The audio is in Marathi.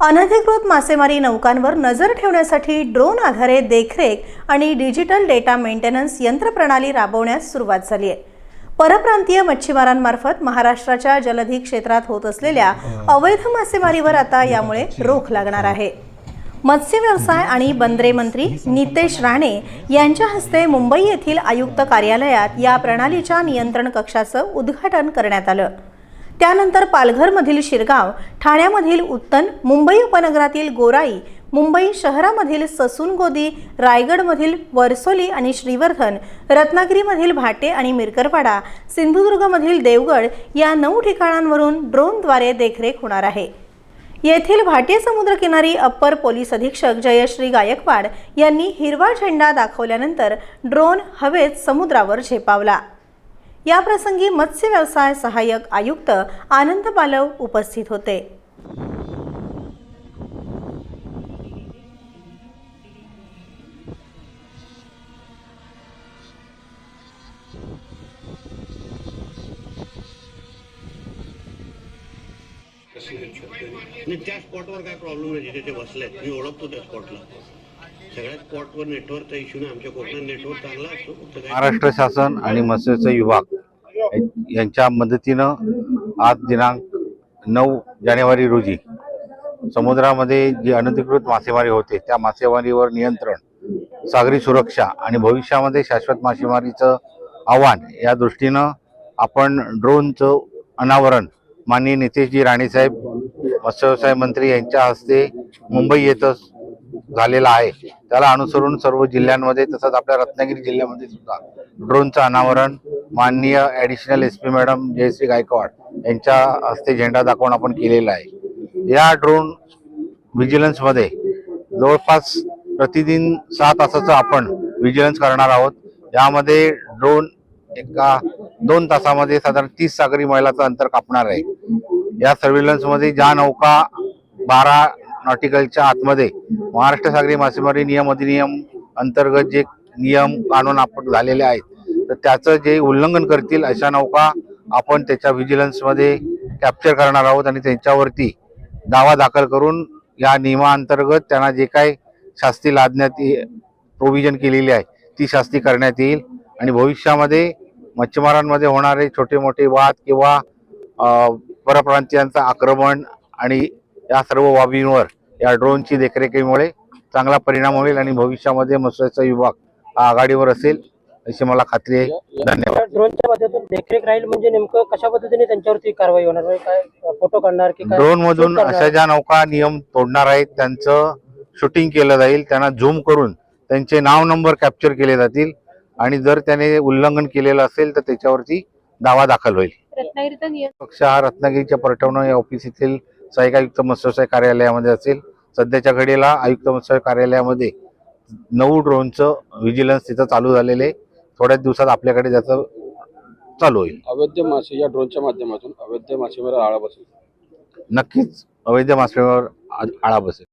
अनधिकृत मासेमारी नौकांवर नजर ठेवण्यासाठी ड्रोन आधारे देखरेख आणि डिजिटल डेटा मेंटेनन्स यंत्रप्रणाली राबवण्यास सुरुवात झाली आहे. परप्रांतीय मच्छीमारांमार्फत महाराष्ट्राच्या जलधी क्षेत्रात होत असलेल्या अवैध मासेमारीवर आता यामुळे रोख लागणार आहे. मत्स्य व्यवसाय आणि बंदरे मंत्री नितेश राणे यांच्या हस्ते मुंबई येथील आयुक्त कार्यालयात या प्रणालीच्या नियंत्रण कक्षाचं उद्घाटन करण्यात आलं. त्यानंतर पालघरमधील शिरगाव ठाण्यामधील उत्तन मुंबई उपनगरातील गोराई मुंबई शहरामधील ससूनगोदी रायगडमधील वर्सोली आणि श्रीवर्धन रत्नागिरीमधील भाटे आणि मिरकरवाडा सिंधुदुर्गमधील देवगड या नऊ ठिकाणांवरून ड्रोनद्वारे देखरेख होणार आहे. येथील भाटे समुद्रकिनारी अप्पर पोलीस अधीक्षक जयश्री गायकवाड यांनी हिरवा झेंडा दाखवल्यानंतर ड्रोन हवेत समुद्रावर झेपावला. याप्रसंगी मत्स्य व्यवसाय सहाय्यक आयुक्त आनंद बालव उपस्थित होते. नाही त्या स्पॉटवर काय प्रॉब्लेम नाही जिथे ते बसलेत? मी ओळखतो त्या स्पॉटला सगळ्या स्पॉटवर नेटवर्कचा इश्यू नाही. आमच्या कोकणात नेटवर्क चांगला असतो. महाराष्ट्र शासन आणि मत्स्य विभाग यांच्या मदतीनं आज दिनांक नऊ जानेवारी रोजी समुद्रामध्ये जी अनधिकृत मासेमारी होते त्या मासेमारीवर नियंत्रण सागरी सुरक्षा आणि भविष्यामध्ये शाश्वत मासेमारीचं आव्हान या दृष्टीनं आपण ड्रोनचं अनावरण माननीय नितेशजी राणेसाहेब मत्स्य व्यवसाय मंत्री यांच्या हस्ते मुंबई येथंच झालेला आहे. त्याला अनुसरून सर्व जिल्ह्यांमध्ये तसंच आपल्या रत्नागिरी जिल्ह्यामध्ये सुद्धा ड्रोनचं अनावरण माननीय additional S P madam Jayashree Gaikwad यांच्या हस्ते झेंडा दाखवून आपण केलेला आहे. या ड्रोन व्हिजिलन्समध्ये जवळपास प्रतिदिन सहा तासाचं आपण व्हिजिलन्स करणार आहोत. यामध्ये ड्रोन एका दोन तासामध्ये साधारण तीस सागरी मैलाचं अंतर कापणार आहे. या सर्व्हिलन्समध्ये ज्या नौका बारा नॉटिकलच्या आतमध्ये महाराष्ट्र सागरी मासेमारी नियम अधिनियम अंतर्गत जे नियम कानून आपण झालेले आहेत तर त्याचं जे उल्लंघन करतील अशा नौका आपण त्याच्या व्हिजिलन्समध्ये कॅप्चर करणार आहोत आणि त्यांच्यावरती दावा दाखल करून या नियमाअंतर्गत त्यांना जे काही शास्ती लादण्यात प्रोव्हिजन केलेली आहे ती शास्ती करण्यात येईल. आणि भविष्यामध्ये मच्छीमारांमध्ये होणारे छोटे मोठे वाद किंवा परप्रांतीयांचं आक्रमण आणि या सर्व बाबींवर या ड्रोनची देखरेखीमुळे चांगला परिणाम होईल आणि भविष्यामध्ये मत्स्याचा विभाग हा आघाडीवर असेल. अशी मला खात्री आहे. धन्यवाद. ड्रोनच्या माध्यमातून देखरेख राहील म्हणजे नेमकं कशा पद्धतीने त्यांच्यावरती कारवाई होणार म्हणजे काय फोटो काढणार की काय? ड्रोन मधून? अशा ज्या नौका नियम तोडणार आहेत. त्यांचं शूटिंग केलं जाईल. त्यांना झूम करून त्यांचे नाव नंबर कॅप्चर केले जातील. आणि जर त्याने उल्लंघन केलेलं असेल तर त्याच्यावरती दावा दाखल होईल. रत्नागिरीचा नियम. पक्ष हा रत्नागिरीच्या पर्यटन या ऑफिस येथील सहाय्यक आयुक्त मत्स्यव्यवसाय कार्यालयामध्ये असेल. सध्याच्या घडीला आयुक्त मत्स्य कार्यालयामध्ये नऊ ड्रोनचं व्हिजिलन्स तिथं चालू झालेलं आहे. थोड्याच दिवसात आपल्याकडे त्याचं चालू होईल. अवैध मासे या ड्रोनच्या माध्यमातून अवैध मासेमारी आळा बसेल. नक्कीच अवैध मासेमारीवर आ- आळा बसेल.